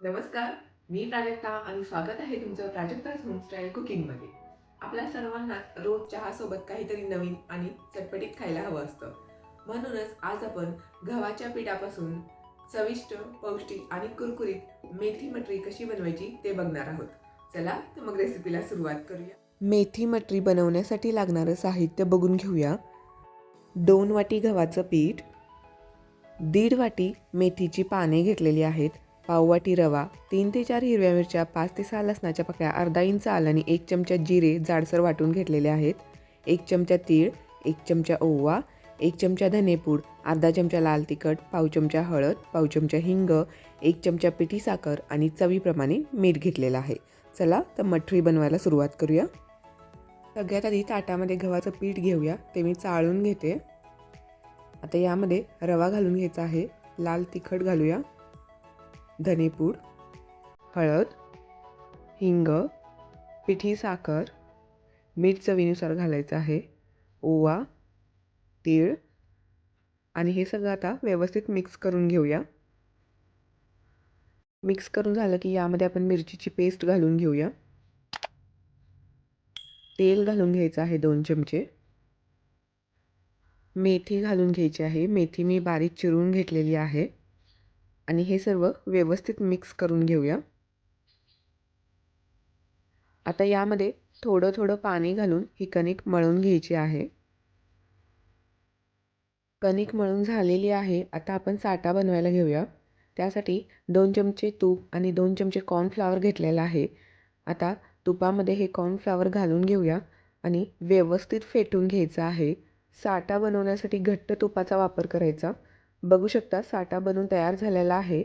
नमस्कार मी प्राजक्ता आणि स्वागत आहे तुमचं प्राजक्ताज होमस्टाईल कुकिंगमध्ये आपल्या सर्वांना रोज चहासोबत काहीतरी नवीन आणि चटपटीत खायला हवं असतं. म्हणूनच आज आपण गव्हाच्या पिठापासून चविष्ट पौष्टिक आणि कुरकुरीत मेथी मटरी कशी बनवायची ते बघणार आहोत. चला तर मग रेसिपीला सुरुवात करूया. मेथी मटरी बनवण्यासाठी लागणारं साहित्य बघून घेऊया. दोन वाटी गव्हाचं पीठ दीड वाटी मेथीची पाने घेतलेली आहेत. पाववाटी रवा तीन ते चार हिरव्या मिरच्या पाच ते सहा लसणाच्या पकड्या अर्धा इंच आलं आणि एक चमचा जिरे जाडसर वाटून घेतलेले आहेत. एक चमचा तीळ एक चमचा ओवा एक चमचा धनेपूड अर्धा चमचा लाल तिखट पाव चमचा हळद पाव चमचा हिंग एक चमचा पिठी साखर आणि चवीप्रमाणे मीठ घेतलेलं आहे. चला तर मठरी बनवायला सुरुवात करूया. सगळ्यात आधी ताटामध्ये गव्हाचं पीठ घेऊया ते मी चाळून घेते. आता यामध्ये रवा घालून घ्यायचा आहे. लाल तिखट घालूया. धनेपूड हळद हिंग पिठी साखर मीठ चवीनुसार घालायचं आहे ओवा तीळ आणि हे सगळं आता व्यवस्थित मिक्स करून घेऊया. मिक्स करून झालं की यामध्ये आपण मिरचीची पेस्ट घालून घेऊया. तेल घालून घ्यायचं आहे दोन चमचे. मेथी घालून घ्यायची आहे. मेथी मी बारीक चिरून घेतलेली आहे. आणि हे सर्व व्यवस्थित मिक्स करून घेऊया. आता यामध्ये थोडं थोडं पाणी घालून ही कणिक मळून घ्यायची आहे. कणिक मळून झालेली आहे. आता आपण साठा बनवायला घेऊया. त्यासाठी दोन चमचे तूप आणि दोन चमचे कॉर्नफ्लावर घेतलेला आहे. आता तुपामध्ये हे कॉर्नफ्लावर घालून घेऊया आणि व्यवस्थित फेटून घ्यायचं आहे. साठा बनवण्यासाठी घट्ट तुपाचा वापर करायचा. बघू शकता साठा बनवून तयार झालेला आहे.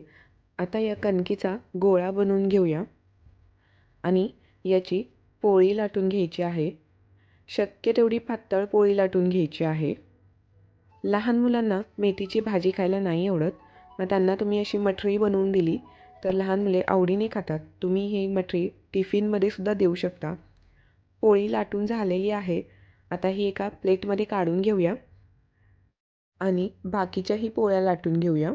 आता या कणकीचा गोळा बनवून घेऊया. आणि याची पोळी लाटून घ्यायची आहे. शक्य तेवढी पातळ पोळी लाटून घ्यायची आहे. लहान मुलांना मेथीची भाजी खायला नाही आवडत. मग त्यांना तुम्ही अशी मठरी बनवून दिली तर लहान मुले आवडीने खातात. तुम्ही ही मठरी टिफिनमध्ये सुद्धा देऊ शकता. पोळी लाटून झालेली आहे. आता ही एका प्लेटमध्ये काढून घेऊया. आणि बाकीच्याही पोळ्या लाटून घेऊया.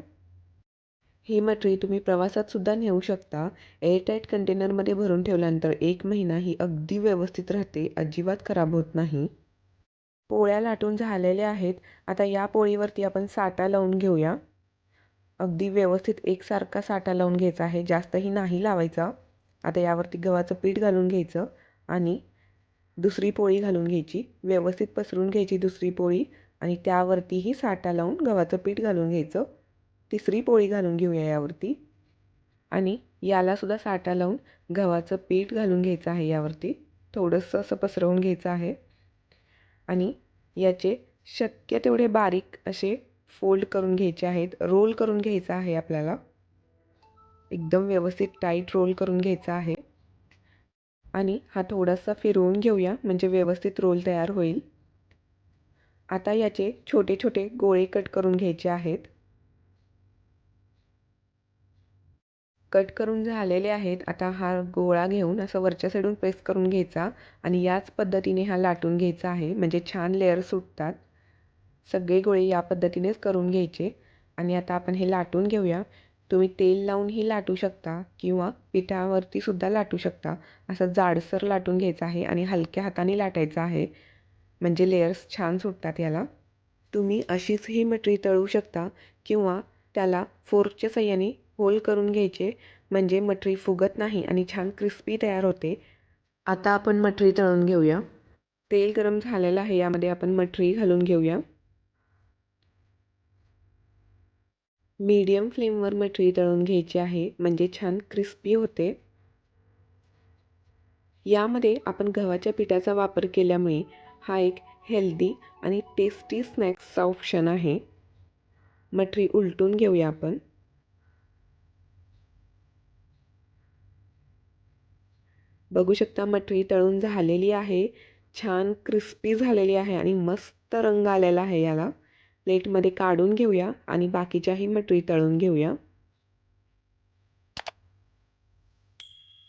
ही मटरी तुम्ही प्रवासातसुद्धा नेऊ शकता. एअरटाईट कंटेनरमध्ये भरून ठेवल्यानंतर एक महिना ही अगदी व्यवस्थित राहते. अजिबात खराब होत नाही. पोळ्या लाटून झालेल्या आहेत. आता या पोळीवरती आपण साठा लावून घेऊया. अगदी व्यवस्थित एकसारखा साठा लावून घ्यायचा आहे. जास्तही नाही लावायचा. आता यावरती गव्हाचं पीठ घालून घ्यायचं आणि दुसरी पोळी घालून घ्यायची. व्यवस्थित पसरून घ्यायची दुसरी पोळी. आणि त्यावरतीही साठा लावून गव्हाचं पीठ घालून घ्यायचं. तिसरी पोळी घालून घेऊया यावरती. आणि यालासुद्धा साठा लावून गव्हाचं पीठ घालून घ्यायचं आहे यावरती. थोडंसं असं पसरवून घ्यायचं आहे. आणि याचे शक्य तेवढे बारीक असे फोल्ड करून घ्यायचे आहेत. रोल करून घ्यायचा आहे आपल्याला. एकदम व्यवस्थित टाईट रोल करून घ्यायचा आहे. आणि हा थोडासा फिरवून घेऊया. म्हणजे व्यवस्थित रोल तयार होईल. आता याचे छोटे छोटे गोळे कट करून घ्यायचे आहेत. कट करून झालेले आहेत. आता हा गोळा घेऊन असं वरच्या साईडून प्रेस करून घ्यायचा आणि याच पद्धतीने हा लाटून घ्यायचा आहे. म्हणजे छान लेअर सुटतात. सगळे गोळे या पद्धतीनेच करून घ्यायचे. आणि आता आपण हे लाटून घेऊया. तुम्ही तेल लावूनही लाटू शकता किंवा पिठावरती सुद्धा लाटू शकता. असं जाडसर लाटून घ्यायचं आहे आणि हलक्या हाताने लाटायचं आहे. म्हणजे लेयर्स छान सुटतात याला. तुम्ही अशीच ही मटरी तळू शकता किंवा त्याला फोर्कच्या सहाय्याने होल करून घ्यायचे. म्हणजे मटरी फुगत नाही आणि छान क्रिस्पी तयार होते. आता आपण मटरी तळून घेऊया. तेल गरम झालेलं आहे यामध्ये आपण मटरी घालून घेऊया. मीडियम फ्लेमवर मटरी तळून घ्यायची आहे म्हणजे छान क्रिस्पी होते. यामध्ये आपण गव्हाच्या पिठाचा वापर केल्यामुळे हा एक हेल्दी आणि टेस्टी स्नॅक्सचा ऑप्शन आहे. मटरी उलटून घेऊया आपण. बघू शकता मटरी तळून झालेली आहे छान क्रिस्पी झालेली आहे आणि मस्त रंग आलेला आहे याला. प्लेटमध्ये काढून घेऊया आणि बाकीच्याही मटरी तळून घेऊया.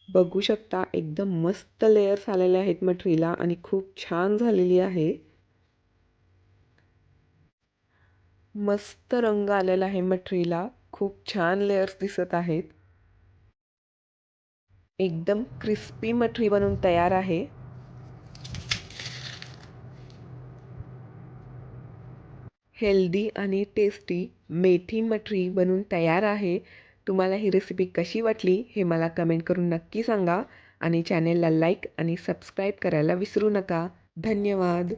बघू शकता एकदम मस्त लेयर्स आलेले आहेत मटरीला आणि खूप छान झालेली आहे. मस्त रंग आलेला आहे मटरीला खूप छान लेयर्स दिसत आहेत. एकदम क्रिस्पी मठरी बनून तयार आहे. हेल्दी आणि टेस्टी मेथी मठरी बनून तयार आहे. तुम्हाला ही रेसिपी कशी वाटली हे मला कमेंट करून नक्की सांगा. आणि चॅनेलला लाईक आणि सबस्क्राईब करायला विसरू नका. धन्यवाद.